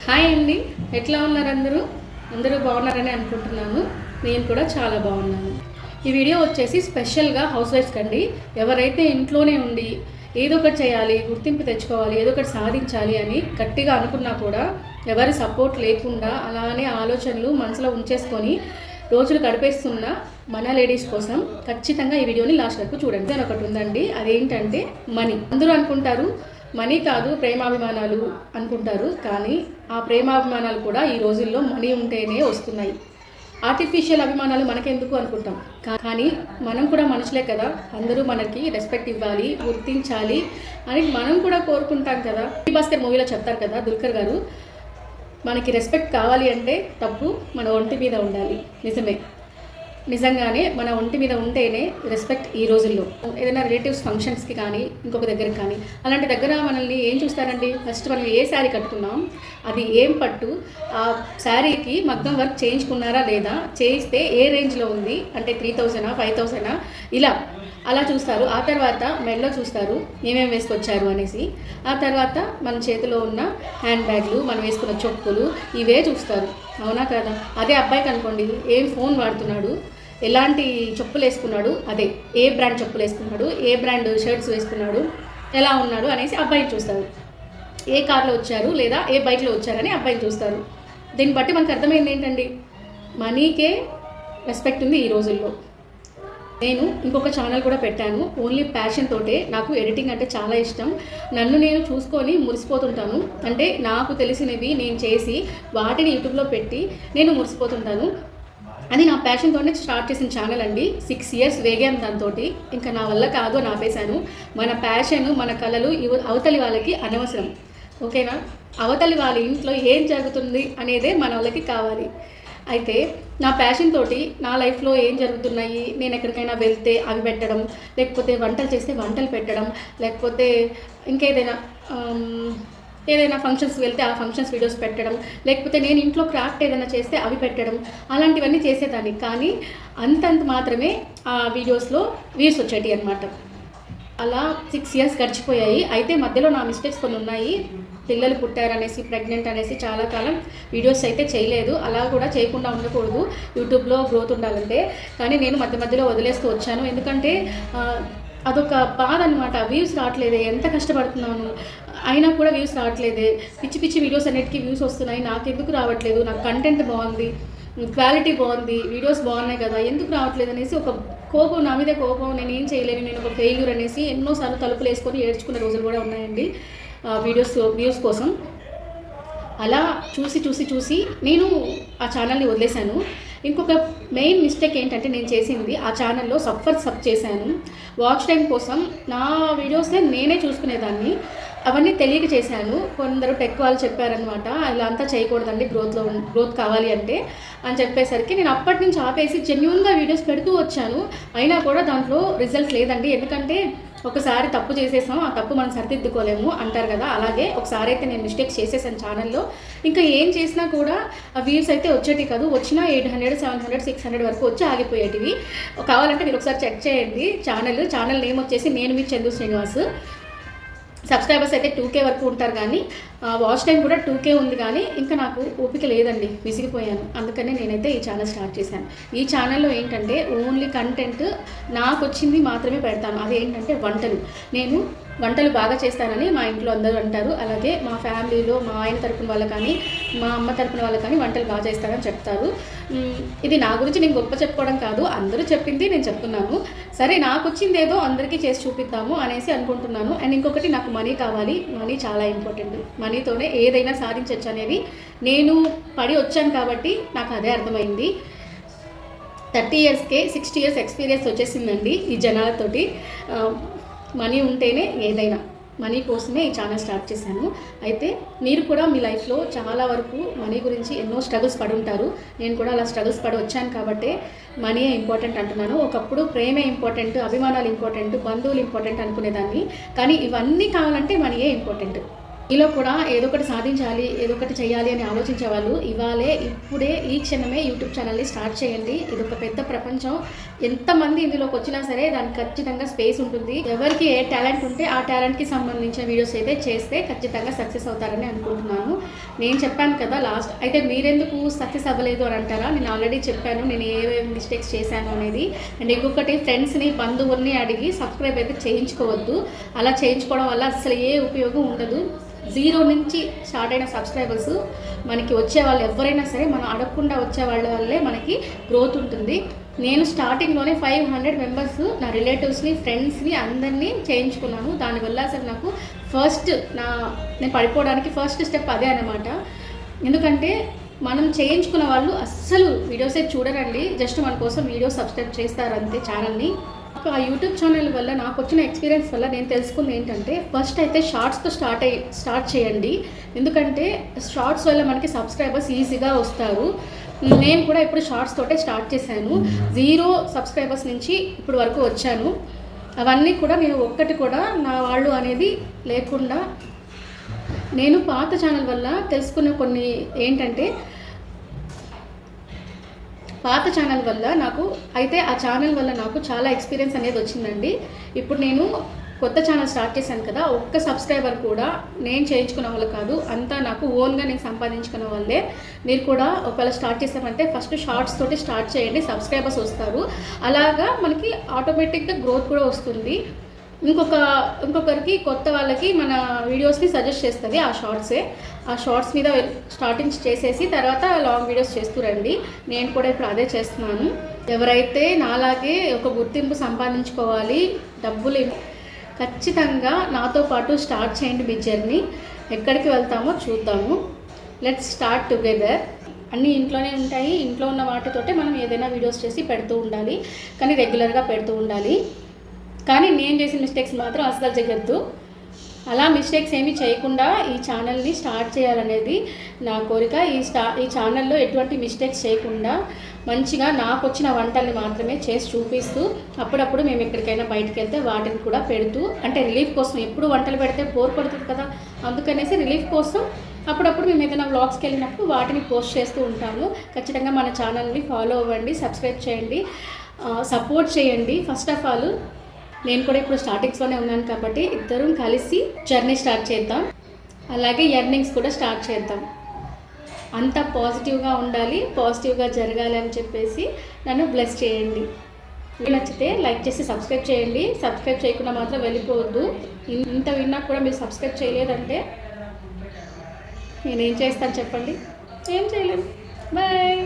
Hi అండి. ఎట్లా ఉన్నారు అందరూ? అందరూ బాగున్నారని అనుకుంటున్నాను. నేను కూడా చాలా బాగున్నాను. ఈ వీడియో వచ్చేసి స్పెషల్గా హౌస్ వైఫ్స్ కండి. ఎవరైతే ఇంట్లోనే ఉండి ఏదో ఒకటి చేయాలి గుర్తింపు తెచ్చుకోవాలి ఏదో ఒకటి సాధించాలి అని గట్టిగా అనుకున్నా కూడా ఎవరి సపోర్ట్ లేకుండా అలానే ఆలోచనలు మనసులో ఉంచేసుకొని రోజులు గడిపేస్తున్న మన లేడీస్ కోసం ఖచ్చితంగా ఈ వీడియోని లాస్ట్ వరకు చూడండి. అని ఒకటి ఉందండి. అదేంటంటే మనీ. అందరూ అనుకుంటారు మనీ కాదు ప్రేమాభిమానాలు అనుకుంటారు. కానీ ఆ ప్రేమాభిమానాలు కూడా ఈ రోజుల్లో మనీ ఉంటేనే వస్తున్నాయి. ఆర్టిఫిషియల్ అభిమానాలు మనకెందుకు అనుకుంటాం? కానీ మనం కూడా మనుషులే కదా. అందరూ మనకి రెస్పెక్ట్ ఇవ్వాలి గుర్తించాలి అని మనం కూడా కోరుకుంటాం కదా. ఈ భాస్కర్ మూవీలో చెప్తారు కదా దుల్కర్ గారు మనకి రెస్పెక్ట్ కావాలి అంటే తప్పు మన ఒంటి మీద ఉండాలి. నిజమే. నిజంగానే మన ఒంటి మీద ఉంటేనే రెస్పెక్ట్ ఈ రోజుల్లో. ఏదైనా రిలేటివ్స్ ఫంక్షన్స్కి కానీ ఇంకొక దగ్గరికి కానీ అలాంటి దగ్గర మనల్ని ఏం చూస్తారండి? ఫస్ట్ మనం ఏ శారీ కట్టుకున్నాం? అది ఏం పట్టు? ఆ శారీకి మగ్గం వర్క్ చేయించుకున్నారా లేదా? చేయిస్తే ఏ రేంజ్లో ఉంది? అంటే త్రీ థౌజండా ఫైవ్ థౌజండా ఇలా అలా చూస్తారు. ఆ తర్వాత మెడలో చూస్తారు ఏమేమి వేసుకొచ్చారు అనేసి. ఆ తర్వాత మన చేతిలో ఉన్న హ్యాండ్ బ్యాగ్లు మనం వేసుకున్న చెప్పులు ఇవే చూస్తారు. అవునా కదా? అదే అబ్బాయికి అనుకోండి ఏం ఫోన్ వాడుతున్నాడు ఎలాంటి చెప్పులు వేసుకున్నాడు అదే ఏ బ్రాండ్ చెప్పులు వేసుకున్నాడు ఏ బ్రాండ్ షర్ట్స్ వేసుకున్నాడు ఎలా ఉన్నాడు అనేసి అబ్బాయిని చూస్తారు. ఏ కార్లో వచ్చారు లేదా ఏ బైక్లో వచ్చారని అబ్బాయిని చూస్తారు. దీన్ని బట్టి మనకు అర్థమైంది ఏంటండి? మనీకే రెస్పెక్ట్ ఉంది ఈ రోజుల్లో. నేను ఇంకొక ఛానల్ కూడా పెట్టాను. ఓన్లీ ప్యాషన్ తోటే నాకు ఎడిటింగ్ అంటే చాలా ఇష్టం. నన్ను నేను చూసుకొని మురిసిపోతుంటాను. అంటే నాకు తెలిసినవి నేను చేసి వాటిని యూట్యూబ్లో పెట్టి నేను మురిసిపోతుంటాను. అది నా ప్యాషన్తోనే స్టార్ట్ చేసిన ఛానల్ అండి. సిక్స్ ఇయర్స్ వేగాను దాంతో ఇంకా నా వల్ల కాదు అని ఆపేశాను. మన ప్యాషన్ మన కళలు ఇవ- అవతలి వాళ్ళకి అనవసరం. ఓకేనా? అవతలి వాళ్ళ ఇంట్లో ఏం జరుగుతుంది అనేదే మన వాళ్ళకి కావాలి. అయితే నా ప్యాషన్ తోటి నా లైఫ్లో ఏం జరుగుతున్నాయి నేను ఎక్కడికైనా వెళ్తే అవి పెట్టడం లేకపోతే వంటలు చేస్తే వంటలు పెట్టడం లేకపోతే ఇంకేదైనా ఏదైనా ఫంక్షన్స్ వెళ్తే ఆ ఫంక్షన్స్ వీడియోస్ పెట్టడం లేకపోతే నేను ఇంట్లో క్రాఫ్ట్ ఏదైనా చేస్తే అవి పెట్టడం అలాంటివన్నీ చేసేదాన్ని. కానీ అంతంత మాత్రమే ఆ వీడియోస్లో వ్యూస్ వచ్చేటి అనమాట అలా సిక్స్ ఇయర్స్ గడిచిపోయాయి. అయితే మధ్యలో నా మిస్టేక్స్ కొన్ని ఉన్నాయి. పిల్లలు పుట్టారనేసి ప్రెగ్నెంట్ అనేసి చాలా కాలం వీడియోస్ అయితే చేయలేదు. అలా కూడా చేయకుండా ఉండకూడదు. యూట్యూబ్లో గ్రోత్ ఉండాలంటే. కానీ నేను మధ్య మధ్యలో వదిలేస్తూ వచ్చాను. ఎందుకంటే అదొక బాధ అనమాట వ్యూస్ రావట్లేదే. ఎంత కష్టపడుతున్నాను? అయినా కూడా వ్యూస్ రావట్లేదే. పిచ్చి పిచ్చి వీడియోస్ అన్నిటికీ వ్యూస్ వస్తున్నాయి. నాకెందుకు రావట్లేదు? నాకు కంటెంట్ బాగుంది. క్వాలిటీ బాగుంది వీడియోస్ బాగున్నాయి కదా ఎందుకు రావట్లేదు అనేసి ఒక కోపం నా మీద కోపం నేను ఏం చేయలేను నేను ఒక ఫెయిల్యూర్ అనేసి ఎన్నోసార్లు తలుపులు వేసుకొని ఏడ్చుకున్న రోజులు కూడా ఉన్నాయండి ఆ, వీడియోస్ వ్యూస్ కోసం. అలా చూసి చూసి చూసి నేను ఆ ఛానల్ని వదిలేశాను. ఇంకొక మెయిన్ మిస్టేక్ ఏంటంటే నేను చేసింది ఆ ఛానల్లో సఫర్ సబ్ చేశాను. వాచ్ టైం కోసం నా వీడియోస్నే నేనే చూసుకునేదాన్ని. అవన్నీ తెలియక చేశాను. కొందరు టెక్ వాళ్ళు చెప్పారనమాట ఇలా అంతా చేయకూడదండి గ్రోత్లో గ్రోత్ కావాలి అంటే అని చెప్పేసరికి నేను అప్పటి నుంచి ఆపేసి జెన్యున్గా వీడియోస్ పెడుతూ వచ్చాను. అయినా కూడా దాంట్లో రిజల్ట్ లేదండి. ఎందుకంటే ఒకసారి తప్పు చేసేసాం ఆ తప్పు మనం సరిదిద్దుకోలేము అంటారు కదా. అలాగే ఒకసారి అయితే నేను మిస్టేక్స్ చేసేసాను ఛానల్లో ఇంకా ఏం చేసినా కూడా ఆ వ్యూస్ అయితే వచ్చేటి కాదు. వచ్చినా eight hundred seven hundred six hundred వరకు వచ్చి ఆగిపోయేటివి. కావాలంటే మీరు ఒకసారి చెక్ చేయండి ఛానల్ ఛానల్ నేమ్ వచ్చేసి నేను మీ చందు శ్రీనివాస్. సబ్స్క్రైబర్స్ అయితే టూ కే వరకు ఉంటారు కానీ వాచ్ టైం కూడా టూకే ఉంది కానీ ఇంకా నాకు ఓపిక లేదండి విసిగిపోయాను. అందుకనే నేనైతే ఈ ఛానల్ స్టార్ట్ చేశాను. ఈ ఛానల్లో ఏంటంటే ఓన్లీ కంటెంట్ నాకు వచ్చింది మాత్రమే పెడతాను. అది ఏంటంటే వంటలు. నేను వంటలు బాగా చేస్తానని మా ఇంట్లో అందరూ అంటారు. అలాగే మా ఫ్యామిలీలో మా ఆయన తరపున వాళ్ళు కానీ మా అమ్మ తరపున వాళ్ళు కానీ వంటలు బాగా చేస్తారని చెప్తారు. ఇది నా గురించి నేను గొప్ప చెప్పుకోవడం కాదు. అందరూ చెప్పింది నేను చెప్తున్నాను. సరే నాకు వచ్చింది ఏదో అందరికీ చేసి చూపిద్దాము అనేసి అనుకుంటున్నాను. అండ్ ఇంకొకటి నాకు మనీ కావాలి. మనీ చాలా ఇంపార్టెంట్. మనీ మనీతోనే ఏదైనా సాధించవచ్చు అనేది నేను పడి వచ్చాను కాబట్టి నాకు అదే అర్థమైంది. థర్టీ ఇయర్స్కే సిక్స్టీ ఇయర్స్ ఎక్స్పీరియన్స్ వచ్చేసిందండి ఈ జనాలతోటి. మనీ ఉంటేనే ఏదైనా మనీ కోసమే ఈ ఛానల్ స్టార్ట్ చేశాను. అయితే మీరు కూడా మీ లైఫ్లో చాలా వరకు మనీ గురించి ఎన్నో స్ట్రగుల్స్ పడి ఉంటారు నేను కూడా అలా స్ట్రగుల్స్ పడి వచ్చాను కాబట్టి మనీయే ఇంపార్టెంట్ అంటున్నాను. ఒకప్పుడు ప్రేమే ఇంపార్టెంట్ అభిమానాలు ఇంపార్టెంట్ బంధువులు ఇంపార్టెంట్ అనుకునేదాన్ని. కానీ ఇవన్నీ కావాలంటే మనీయే ఇంపార్టెంట్. ఇలా కూడా ఏదో ఒకటి సాధించాలి ఏదో ఒకటి చేయాలి అని ఆలోచించే వాళ్ళు ఇవాళే ఇప్పుడే ఈ క్షణమే యూట్యూబ్ ఛానల్ని స్టార్ట్ చేయండి. ఇది ఒక పెద్ద ప్రపంచం. ఎంతమంది ఇందులోకి వచ్చినా సరే దానికి ఖచ్చితంగా స్పేస్ ఉంటుంది. ఎవరికి ఏ టాలెంట్ ఉంటే ఆ టాలెంట్కి సంబంధించిన వీడియోస్ అయితే చేస్తే ఖచ్చితంగా సక్సెస్ అవుతారని అనుకుంటున్నాను. నేను చెప్పాను కదా లాస్ట్. అయితే మీరెందుకు సక్సెస్ అవ్వలేదు అని అంటారా? నేను ఆల్రెడీ చెప్పాను. నేను ఏమేమి మిస్టేక్స్ చేశాను అనేది. అండ్ ఇంకొకటి ఫ్రెండ్స్ని బంధువుల్ని అడిగి సబ్స్క్రైబ్ అయితే చేయించుకోవద్దు. అలా చేయించుకోవడం వల్ల అసలు ఏ ఉపయోగం ఉండదు. జీరో నుంచి స్టార్ట్ అయిన సబ్స్క్రైబర్స్ మనకి వచ్చే వాళ్ళు ఎవరైనా సరే మనం అడగకుండా వచ్చే వాళ్ళ వల్లే మనకి గ్రోత్ ఉంటుంది. నేను స్టార్టింగ్లోనే ఫైవ్ హండ్రెడ్ మెంబర్స్ నా రిలేటివ్స్ని ఫ్రెండ్స్ని అందరినీ చేయించుకున్నాను. దానివల్ల అసలు నాకు ఫస్ట్ నా నేను పడిపోవడానికి ఫస్ట్ స్టెప్ అదే అనమాట ఎందుకంటే మనం చేయించుకున్న వాళ్ళు అస్సలు వీడియోసే చూడరండి. జస్ట్ మన కోసం వీడియో సబ్స్క్రైబ్ చేస్తారు అంతే ఛానల్ని ఆ యూట్యూబ్ ఛానల్ వల్ల నాకు వచ్చిన ఎక్స్పీరియన్స్ వల్ల నేను తెలుసుకుంది ఏంటంటే ఫస్ట్ అయితే షార్ట్స్తో స్టార్ట్ అయ్యి స్టార్ట్ చేయండి. ఎందుకంటే షార్ట్స్ వల్ల మనకి సబ్స్క్రైబర్స్ ఈజీగా వస్తారు. నేను కూడా ఇప్పుడు షార్ట్స్ తోటే స్టార్ట్ చేశాను. జీరో సబ్స్క్రైబర్స్ నుంచి ఇప్పుడు వరకు వచ్చాను. అవన్నీ కూడా నేను ఒక్కటి కూడా నా వాళ్ళు అనేది లేకుండా నేను పాత ఛానల్ వల్ల తెలుసుకున్న కొన్ని ఏంటంటే పాత ఛానల్ వల్ల నాకు అయితే ఆ ఛానల్ వల్ల నాకు చాలా ఎక్స్పీరియన్స్ అనేది వచ్చిందండి. ఇప్పుడు నేను కొత్త ఛానల్ స్టార్ట్ చేశాను కదా ఒక్క సబ్స్క్రైబర్ కూడా నేను చేయించుకున్న వాళ్ళు కాదు అంతా నాకు ఓన్గా నేను సంపాదించుకున్న వాళ్ళే. మీరు కూడా ఒకవేళ స్టార్ట్ చేసామంటే ఫస్ట్ షార్ట్స్ తోటి స్టార్ట్ చేయండి సబ్స్క్రైబర్స్ వస్తారు. అలాగా మనకి ఆటోమేటిక్గా గ్రోత్ కూడా వస్తుంది. ఇంకొక ఇంకొకరికి కొత్త వాళ్ళకి మన వీడియోస్ని సజెస్ట్ చేస్తుంది ఆ షార్ట్సే. ఆ షార్ట్స్ మీద స్టార్టింగ్ చేసేసి తర్వాత లాంగ్ వీడియోస్ చేస్తురండి నేను కూడా ఇప్పుడు అదే చేస్తున్నాను. ఎవరైతే నాలాగే ఒక గుర్తింపు సంపాదించుకోవాలి డబ్బులు ఖచ్చితంగా నాతో పాటు స్టార్ట్ చేయండి మీ జర్నీ. ఎక్కడికి వెళ్తామో చూద్దాము. Let's start together. అన్నీ ఇంట్లోనే ఉంటాయి. ఇంట్లో ఉన్న వాటితోటే మనం ఏదైనా వీడియోస్ చేసి పెడుతూ ఉండాలి. కానీ రెగ్యులర్గా పెడుతూ ఉండాలి. కానీ నేను చేసిన మిస్టేక్స్ మాత్రం అసలు చేయొద్దు అలా మిస్టేక్స్ ఏమీ చేయకుండా ఈ ఛానల్ని స్టార్ట్ చేయాలనేది నా కోరిక. ఈ స్టా ఈ ఛానల్లో ఎటువంటి మిస్టేక్స్ చేయకుండా మంచిగా నాకు వచ్చిన వంటల్ని మాత్రమే చేసి చూపిస్తూ అప్పుడప్పుడు మేము ఎక్కడికైనా బయటకు వెళ్తే వాటిని కూడా పెడుతూ అంటే రిలీఫ్ కోసం ఎప్పుడు వంటలు పెడితే బోర్ పడుతుంది కదా అందుకనేసి రిలీఫ్ కోసం అప్పుడప్పుడు మేము ఏదైనా వ్లాగ్స్కి వెళ్ళినప్పుడు వాటిని పోస్ట్ చేస్తూ ఉంటాము. ఖచ్చితంగా మన ఛానల్ని ఫాలో అవ్వండి సబ్స్క్రైబ్ చేయండి సపోర్ట్ చేయండి. ఫస్ట్ ఆఫ్ ఆల్ నేను కూడా ఇప్పుడు స్టార్టింగ్స్లోనే ఉన్నాను కాబట్టి ఇద్దరం కలిసి జర్నీ స్టార్ట్ చేద్దాం. అలాగే ఎర్నింగ్స్ కూడా స్టార్ట్ చేద్దాం. అంత పాజిటివ్గా ఉండాలి పాజిటివ్గా జరగాలి అని చెప్పేసి నన్ను బ్లెస్ చేయండి. మీకు నచ్చితే లైక్ చేసి సబ్స్క్రైబ్ చేయండి. సబ్స్క్రైబ్ చేయకుండా మాత్రం వెళ్ళిపోవద్దు. ఇంత విన్నా కూడా మీరు సబ్స్క్రైబ్ చేయలేదంటే నేనేం చేస్తాను చెప్పండి? ఏం చేయలేదు బాయ్